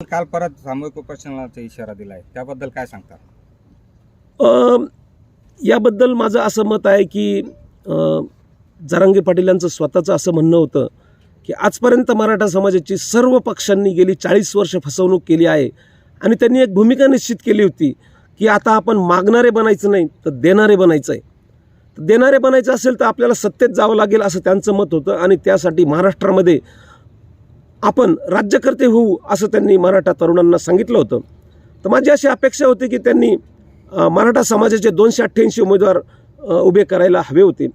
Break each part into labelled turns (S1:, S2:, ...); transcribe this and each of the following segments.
S1: काल परत सामूहिक उपोषणाचा इशारा दिलाय. त्याबद्दल काय सांगता?
S2: याबद्दल माझं असं मत आहे की जरांगे पाटील यांचं स्वतःचं असं म्हणणं होतं की आजपर्यंत मराठा समाजाची सर्व पक्षांनी गेली चाळीस वर्ष फसवणूक केली आहे आणि त्यांनी एक भूमिका निश्चित केली होती की आता आपण मागणारे बनायचं नाही तर देणारे बनायचं आहे. तर देणारे बनायचं असेल तर आपल्याला सत्तेत जावं लागेल असं त्यांचं मत होतं आणि त्यासाठी महाराष्ट्रामध्ये आपण राज्यकर्ते होऊ असं त्यांनी मराठा तरुणांना सांगितलं होतं. तर माझी अशी अपेक्षा होती की त्यांनी मराठा समाजाचे दोनशे अठ्ठ्याऐंशी उमेदवार उभे करायला हवे होते.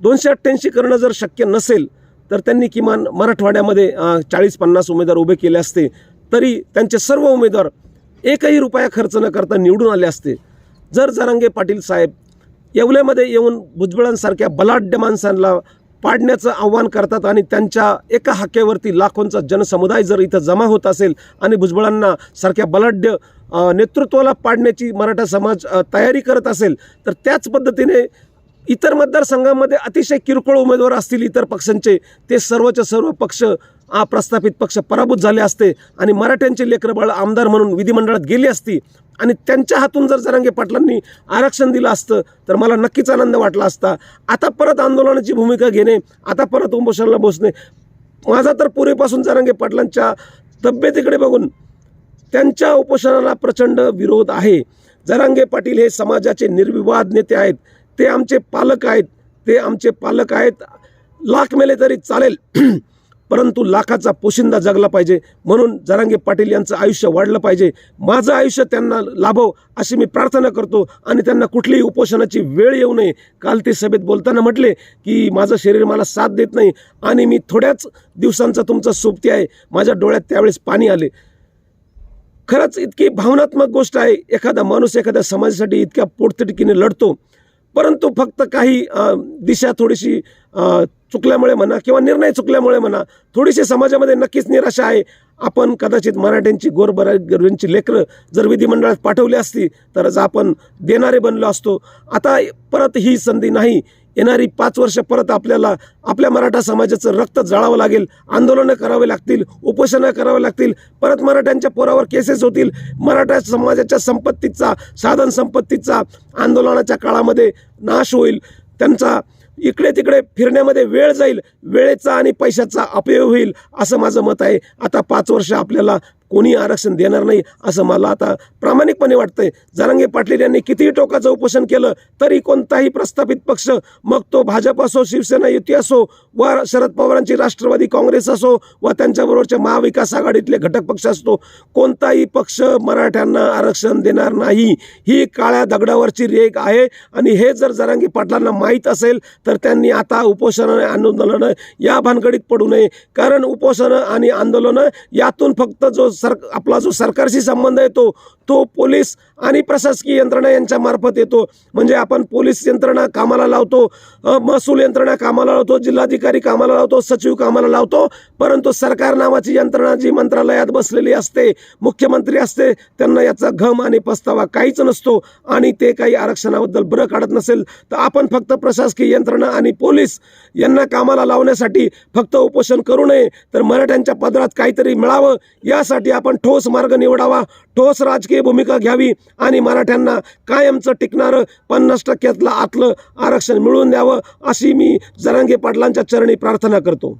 S2: दोनशे अठ्ठ्याऐंशी करणं जर शक्य नसेल तर त्यांनी किमान मराठवाड्यामध्ये चाळीस पन्नास उमेदवार उभे केले असते. तरी त्यांचे सर्व उमेदवार एकही रुपया खर्च न करता निवडून आले असते. जर जरांगे पाटील साहेब येवल्यामध्ये येऊन भुजबळांसारख्या बलाढ्य माणसांना पाडण्याचं आव्हान करतात आणि त्यांच्या एका हाकेवरती लाखोंचा जनसमुदाय जर इथं जमा होत असेल आणि भुजबळांना सारख्या बलाढ्य नेतृत्वाला पाडण्याची मराठा समाज तयारी करत असेल तर त्याच पद्धतीने इतर मतदारसंघामध्ये अतिशय किरकोळ उमेदवार असतील इतर पक्षांचे. ते सर्वच्या सर्व पक्ष अप्रस्थापित प्रस्थापित पक्ष पराभूत झाले असते आणि मराठ्यांचे लेकरबाळ आमदार म्हणून विधिमंडळात गेली असती आणि त्यांच्या हातून जर जरांगे पाटलांनी आरक्षण दिलं असतं तर मला नक्कीच आनंद वाटला असता. आता परत आंदोलनाची भूमिका घेणे आता परत उपोषणाला बसणे. माझा तर पूर्वीपासून जरांगे पाटलांच्या तब्येतीकडे बघून त्यांच्या उपोषणाला प्रचंड विरोध आहे. जरांगे पाटील हे समाजाचे निर्विवाद नेते आहेत. ते आमचे पालक आहेत. ते आमचे पालक आहेत. लाख मेले तरी चालेल. परंतु लाखाचा पोशिंदा जगला पाहिजे. म्हणून जरांगे पाटील यांचं आयुष्य वाढलं पाहिजे. माझं आयुष्य त्यांना लाभो अशी मी प्रार्थना करतो आणि त्यांना कुठलीही उपोषणाची वेळ येऊ नये. काल ते सभेत बोलताना म्हटले की माझं शरीर मला साथ देत नाही आणि मी थोड्याच दिवसांचा तुमचा सोबती आहे. माझ्या डोळ्यात त्यावेळेस पाणी आले. खरंच इतकी भावनात्मक गोष्ट आहे. एखादा माणूस एखाद्या समाजासाठी इतक्या पोटतिडकीने लढतो. परंतु फक्त काही दिशा थोडीशी चुकल्यामुळे म्हणा किंवा निर्णय चुकल्यामुळे म्हणा थोडीशी समाजामध्ये नक्कीच निराशा आहे. आपण कदाचित मराठ्यांची गोरबरांची लेकरं जर विधिमंडळात पाठवली असती तरच आपण देणारे बनलो असतो. आता परत ही संधी नाही. येणारी पाच वर्ष परत आपल्याला आपल्या मराठा समाजाचं रक्त जाळावं लागेल आंदोलनं करावे लागतील उपोषणं करावे लागतील परत मराठ्यांच्या पोरावर केसेस होतील. मराठा समाजाच्या संपत्तीचा साधन संपत्तीचा आंदोलनाच्या काळामध्ये नाश होईल. त्यांचा इकडे तिकडे फिरण्यामध्ये वेळ जाईल. वेळेचा आणि पैशाचा अपयोग होईल असं माझं मत आहे. आता पाच वर्ष आपल्याला कोणी आरक्षण देणार नाही असं मला आता प्रामाणिकपणे वाटतंय. जरांगे पाटील यांनी कितीही टोकाचं उपोषण केलं तरी कोणताही प्रस्थापित पक्ष मग तो भाजप असो शिवसेना युती असो व शरद पवारांची राष्ट्रवादी काँग्रेस असो व त्यांच्याबरोबरच्या महाविकास आघाडीतले घटक पक्ष असतो कोणताही पक्ष मराठ्यांना आरक्षण देणार नाही. ही काळ्या दगडावरची रेख आहे आणि हे जर जरांगे पाटलांना माहीत असेल तर त्यांनी आता उपोषणं आंदोलनं या भानगडीत पडू नये. कारण उपोषणं आणि आंदोलनं यातून फक्त जो सर आपला जो सरकारशी संबंध येतो तो पोलीस आणि प्रशासकीय यंत्रणा यांच्या मार्फत येतो. म्हणजे आपण पोलीस यंत्रणा कामाला लावतो महसूल यंत्रणा कामाला लावतो जिल्हाधिकारी कामाला लावतो सचिव कामाला लावतो. परंतु सरकार नावाची यंत्रणा जी मंत्रालयात बसलेली असते मुख्यमंत्री असते त्यांना याचा घम आणि पस्तावा काहीच नसतो आणि ते काही आरक्षणाबद्दल बरं काढत नसेल तर आपण फक्त प्रशासकीय यंत्रणा आणि पोलीस यांना कामाला लावण्यासाठी फक्त उपोषण करू नये तर मराठ्यांच्या पदरात काहीतरी मिळावं यासाठी यासाठी आपण ठोस मार्ग निवडावा ठोस राजकीय भूमिका घ्यावी आणि मराठ्यांना कायमचं टिकणारं पन्नास टक्क्यातलं आतलं आरक्षण मिळवून द्यावं अशी मी जरांगे पाटलांच्या चरणी प्रार्थना करतो.